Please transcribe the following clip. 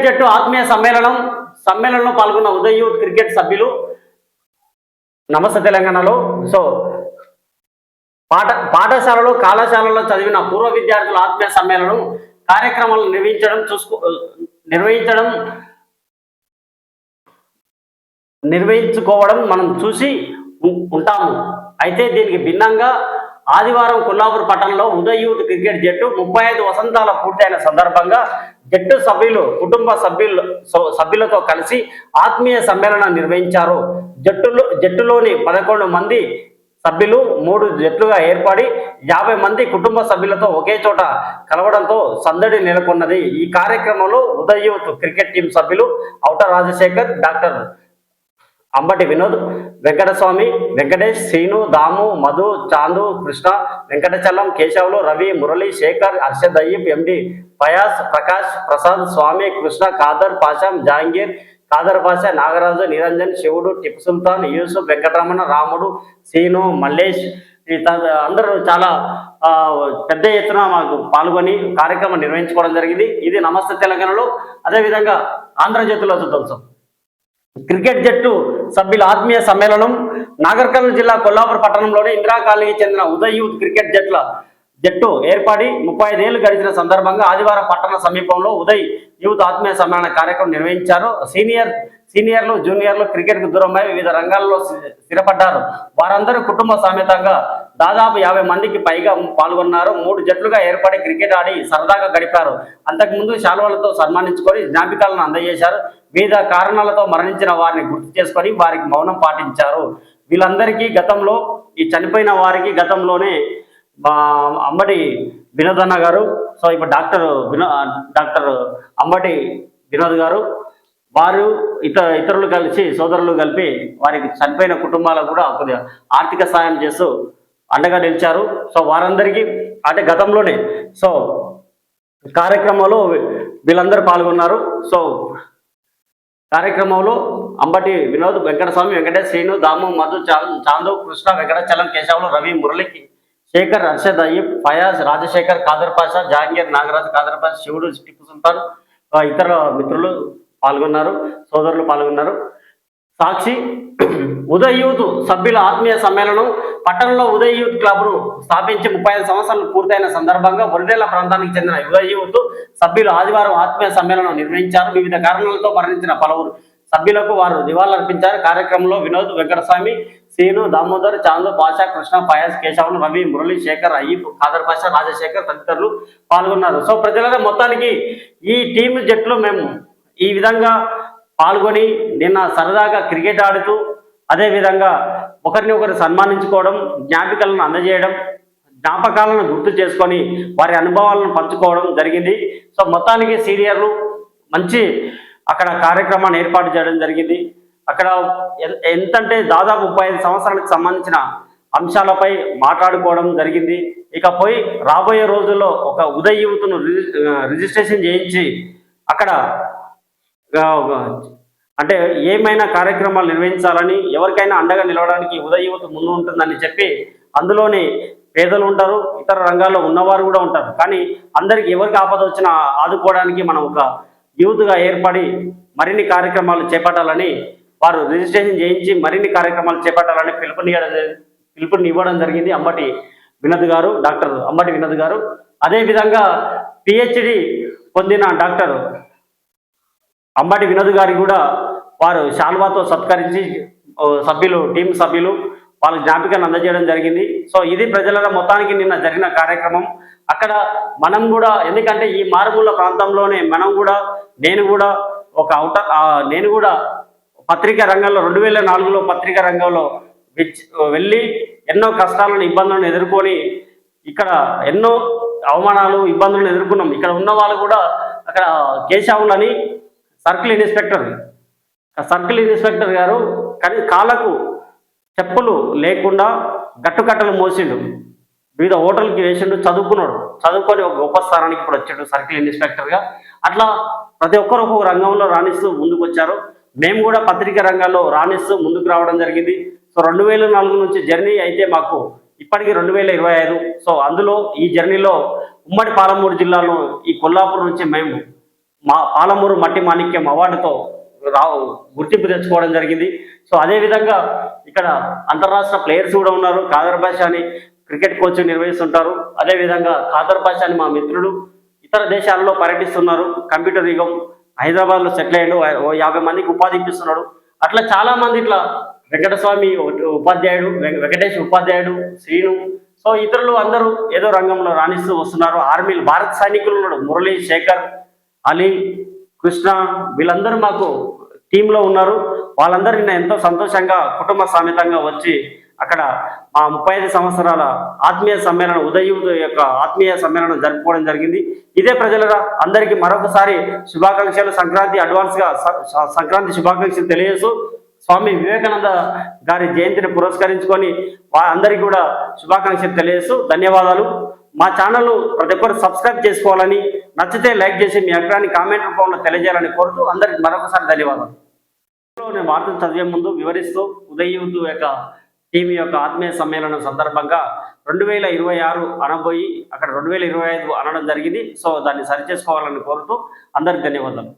Cricket జట్టు ఆత్మీయ సమ్మేళనం సమ్మేళనంలో పాల్గొన్న ఉదయ్ యూత్ క్రికెట్ సభ్యులు. నమస్తే తెలంగాణలో. సో పాఠ పాఠశాలలో కళాశాలలో చదివిన పూర్వ విద్యార్థుల ఆత్మీయ సమ్మేళనం కార్యక్రమాలు నిర్వహించడం చూసుకో నిర్వహించడం నిర్వహించుకోవడం మనం చూసి ఉం- ఉంటాము. అయితే దీనికి భిన్నంగా ఆదివారం కొల్లాపూర్ పట్టణంలో ఉదయ్ యూత్ క్రికెట్ జట్టు ముప్పై ఐదు వసంతాల పూర్తయిన సందర్భంగా జట్టు సభ్యులు కుటుంబ సభ్యులు సభ్యులతో కలిసి ఆత్మీయ సమ్మేళనం నిర్వహించారు. జట్టులో జట్టులోని పదకొండు మంది సభ్యులు మూడు జట్లుగా ఏర్పడి యాభై మంది కుటుంబ సభ్యులతో ఒకే చోట కలవడంతో సందడి నెలకొన్నది. ఈ కార్యక్రమంలో ఉదయ్ యూత్ క్రికెట్ టీం సభ్యులు ఔట రాజశేఖర్ డాక్టర్ అంబటి వినోద్ వెంకటస్వామి వెంకటేష్ శ్రీను దాము మధు చాందు కృష్ణ వెంకటచలం కేశవులు రవి మురళి శేఖర్ హర్షద్ అయ్యప్ ఎండి ఫయాజ్ ప్రకాష్ ప్రసాద్ స్వామి కృష్ణ ఖాదర్ పాషం జహాంగీర్ ఖాదర్ పాషా నాగరాజు నిరంజన్ శివుడు టిప్పు సుల్తాన్ యూసుఫ్ వెంకటరమణ రాముడు సీను మల్లేష్ అందరూ చాలా పెద్ద ఎత్తున మాకు పాల్గొని కార్యక్రమం నిర్వహించుకోవడం జరిగింది. ఇది నమస్తే తెలంగాణలో. అదేవిధంగా ఆంధ్రజ్యోతిలో చూద్దాం సార్. క్రికెట్ జట్టు సభ్యుల ఆత్మీయ సమ్మేళనం నాగర్ కర్నూలు జిల్లా కొల్లాపూర్ పట్టణంలోని ఇందిరా కాలనీకి చెందిన ఉదయ్ యూత్ క్రికెట్ జట్ల జట్టు ఏర్పడి ముప్పై ఐదేళ్ళు గడిచిన సందర్భంగా ఆదివారం పట్టణ సమీపంలో ఉదయ్ యూత్ ఆత్మీయ సమ్మేళన కార్యక్రమం నిర్వహించారు. సీనియర్ సీనియర్లు జూనియర్లు క్రికెట్కు దూరమై వివిధ రంగాల్లో స్థిరపడ్డారు. వారందరూ కుటుంబ సమేతంగా దాదాపు యాభై మందికి పైగా పాల్గొన్నారు. మూడు జట్లుగా ఏర్పడి క్రికెట్ ఆడి సరదాగా గడిపారు. అంతకుముందు శాలువలతో సన్మానించుకొని జ్ఞాపికాలను అందజేశారు. వివిధ కారణాలతో మరణించిన వారిని గుర్తు చేసుకొని వారికి మౌనం పాటించారు. వీళ్ళందరికీ గతంలో ఈ చనిపోయిన వారికి గతంలోనే అంబటి వినోదన్న గారు సో ఇప్పుడు డాక్టర్ వినో డాక్టర్ అంబటి వినోద్ గారు వారు ఇతర ఇతరులు కలిసి సోదరులు కలిపి వారికి చనిపోయిన కుటుంబాలకు కూడా కొద్దిగా ఆర్థిక సాయం చేస్తూ అండగా నిలిచారు. సో వారందరికీ అంటే గతంలోనే సో కార్యక్రమంలో వీళ్ళందరూ పాల్గొన్నారు. సో కార్యక్రమంలో అంబటి వినోద్ వెంకటస్వామి వెంకటేష్ శ్రీను దాము మధు చా- చాందు కృష్ణ వెంకటచలం కేశవులు రవి మురళికి శేఖర్ హర్షద్ అయ్యప్ ఫయాజ్ రాజశేఖర్ ఖాదర్ పాషా జహాంగీర్ నాగరాజ్ ఖాదర్ పాషా శివుడు టిప్పు సుల్తాన్ ఇతర మిత్రులు పాల్గొన్నారు సోదరులు పాల్గొన్నారు. సాక్షి ఉదయ్ యూత్ సభ్యుల ఆత్మీయ సమ్మేళనం పట్టణంలో ఉదయ్ యూత్ క్లబ్ను స్థాపించి ముప్పై ఐదు సంవత్సరాలు పూర్తయిన సందర్భంగా వరిదేళ్ళ ప్రాంతానికి చెందిన ఉదయ్ యూత్ సభ్యులు ఆదివారం ఆత్మీయ సమ్మేళనం నిర్వహించారు. వివిధ కారణాలతో మరణించిన పలువురు సభ్యులకు వారు నివాళులర్పించారు. కార్యక్రమంలో వినోద్ వెంకటస్వామి సీను దామోదర్ చాందు పాషా కృష్ణ ఫయాజ్ కేశవులు రవి మురళి శేఖర్ అయ్యప్ ఖాదర్ పాషా రాజశేఖర్ తదితరులు పాల్గొన్నారు. సో ప్రజల మొత్తానికి ఈ టీం జట్లు మేము ఈ విధంగా పాల్గొని నిన్న సరదాగా క్రికెట్ ఆడుతూ అదేవిధంగా ఒకరిని ఒకరు సన్మానించుకోవడం జ్ఞాపికలను అందజేయడం జ్ఞాపకాలను గుర్తు చేసుకొని వారి అనుభవాలను పంచుకోవడం జరిగింది. సో మొత్తానికి సీనియర్లు మంచి అక్కడ కార్యక్రమాన్ని ఏర్పాటు చేయడం జరిగింది. అక్కడ ఎంతంటే దాదాపు ముప్పై ఐదు సంవత్సరాలకు సంబంధించిన అంశాలపై మాట్లాడుకోవడం జరిగింది. ఇక పోయి రాబోయే రోజుల్లో ఒక ఉదయ యువతను రిజి- రిజిస్ట్రేషన్ చేయించి అక్కడ అంటే ఏమైనా కార్యక్రమాలు నిర్వహించాలని ఎవరికైనా అండగా నిలవడానికి ఉదయ యువత ముందు ఉంటుందని చెప్పి అందులోని పేదలు ఉంటారు ఇతర రంగాల్లో ఉన్నవారు కూడా ఉంటారు. కానీ అందరికి ఎవరికి ఆపద వచ్చినా ఆదుకోవడానికి మనం ఒక యూత్గా ఏర్పడి మరిన్ని కార్యక్రమాలు చేపట్టాలని వారు రిజిస్ట్రేషన్ చేయించి మరిన్ని కార్యక్రమాలు చేపట్టాలని పిలుపునియడం జరి- పిలుపునివ్వడం జరిగింది అంబటి వినద్ గారు డాక్టర్ అంబటి వినద్ గారు. అదేవిధంగా పిహెచ్డి పొందిన డాక్టర్ అంబటి వినోద్ గారి కూడా వారు శాల్వాతో సత్కరించి సభ్యులు టీం సభ్యులు వాళ్ళ జ్ఞాపికను అందజేయడం జరిగింది. సో ఇది ప్రజల మొత్తానికి నిన్న జరిగిన కార్యక్రమం. అక్కడ మనం కూడా ఎందుకంటే ఈ మారుమూల ప్రాంతంలోనే మనం కూడా నేను కూడా ఒక అవుట నేను కూడా పత్రికా రంగంలో రెండు వేల నాలుగులో పత్రికా రంగంలో వెళ్ళి ఎన్నో కష్టాలను ఇబ్బందులను ఎదుర్కొని ఇక్కడ ఎన్నో అవమానాలు ఇబ్బందులను ఎదుర్కొన్నాం. ఇక్కడ ఉన్న వాళ్ళు కూడా అక్కడ కేశవులని సర్కిల్ ఇన్స్పెక్టర్. ఆ సర్కిల్ ఇన్స్పెక్టర్ గారు కానీ కాళ్ళకు చెప్పులు లేకుండా గట్టుకట్టలు మోసిండు. వివిధ హోటల్కి వేసిండు చదువుకున్నాడు. చదువుకొని ఒక గొప్ప స్థానానికి ఇప్పుడు వచ్చాడు సర్కిల్ ఇన్స్పెక్టర్గా అట్లా ప్రతి ఒక్కరు ఒక్కొక్క రంగంలో రాణిస్తూ ముందుకు వచ్చారు మేము కూడా పత్రికా రంగాల్లో రాణిస్తూ ముందుకు రావడం జరిగింది. సో రెండు వేల నాలుగు నుంచి జర్నీ అయితే మాకు ఇప్పటికి రెండు వేల ఇరవై ఐదు. సో అందులో ఈ జర్నీలో ఉమ్మడి పాలమూరు జిల్లాలో ఈ కొల్లాపూర్ నుంచి మేము మా పాలమూరు మట్టి మాణిక్యం అవార్డుతో రావు గుర్తింపు తెచ్చుకోవడం జరిగింది. సో అదేవిధంగా ఇక్కడ అంతర్రాష్ట్ర ప్లేయర్స్ కూడా ఉన్నారు. కాదర్ భాష అని క్రికెట్ కోచ్ నిర్వహిస్తుంటారు. అదే విధంగా ఖాదర్ భాష అని మా మిత్రుడు ఇతర దేశాలలో పర్యటిస్తున్నారు. కంప్యూటర్ యుగం హైదరాబాద్లో సెటిల్ అయ్యాడు. ఓ యాభై మందికి ఉపాధి ఇప్పిస్తున్నాడు. అట్లా చాలా మంది ఇట్లా వెంకటస్వామి ఉపాధ్యాయుడు వెంక- వెంకటేష్ ఉపాధ్యాయుడు శ్రీను సో ఇతరులు అందరూ ఏదో రంగంలో రాణిస్తూ వస్తున్నారు. ఆర్మీలు భారత సైనికులు ఉన్నాడు. మురళీ శేఖర్ అలీ కృష్ణ వీళ్ళందరూ మాకు టీంలో ఉన్నారు. వాళ్ళందరూ నిన్న ఎంతో సంతోషంగా కుటుంబ సమేతంగా వచ్చి అక్కడ మా ముప్పై ఐదు సంవత్సరాల ఆత్మీయ సమ్మేళనం ఉదయం యొక్క ఆత్మీయ సమ్మేళనం జరుపుకోవడం జరిగింది. ఇదే ప్రజలరా అందరికీ మరొకసారి శుభాకాంక్షలు. సంక్రాంతి అడ్వాన్స్గా సంక్రాంతి శుభాకాంక్షలు తెలియజేస్తూ స్వామి వివేకానంద గారి జయంతిని పురస్కరించుకొని అందరికీ కూడా శుభాకాంక్షలు తెలియజేస్తూ ధన్యవాదాలు. మా ఛానల్ ప్రతి ఒక్కరు సబ్స్క్రైబ్ చేసుకోవాలని నచ్చితే లైక్ చేసి మీ అభిప్రాయాన్ని కామెంట్ రూపంలో తెలియజేయాలని కోరుతూ అందరికి మరొకసారి ధన్యవాదాలు. నేను వార్తలు చదివే ముందు వివరిస్తూ ఉదయూతు యొక్క టీం యొక్క ఆత్మీయ సమ్మేళనం సందర్భంగా రెండు వేల ఇరవై ఆరు అనబోయి అక్కడ రెండు వేల ఇరవై ఐదు అనడం జరిగింది. సో దాన్ని సరిచేసుకోవాలని కోరుతూ అందరికి ధన్యవాదాలు.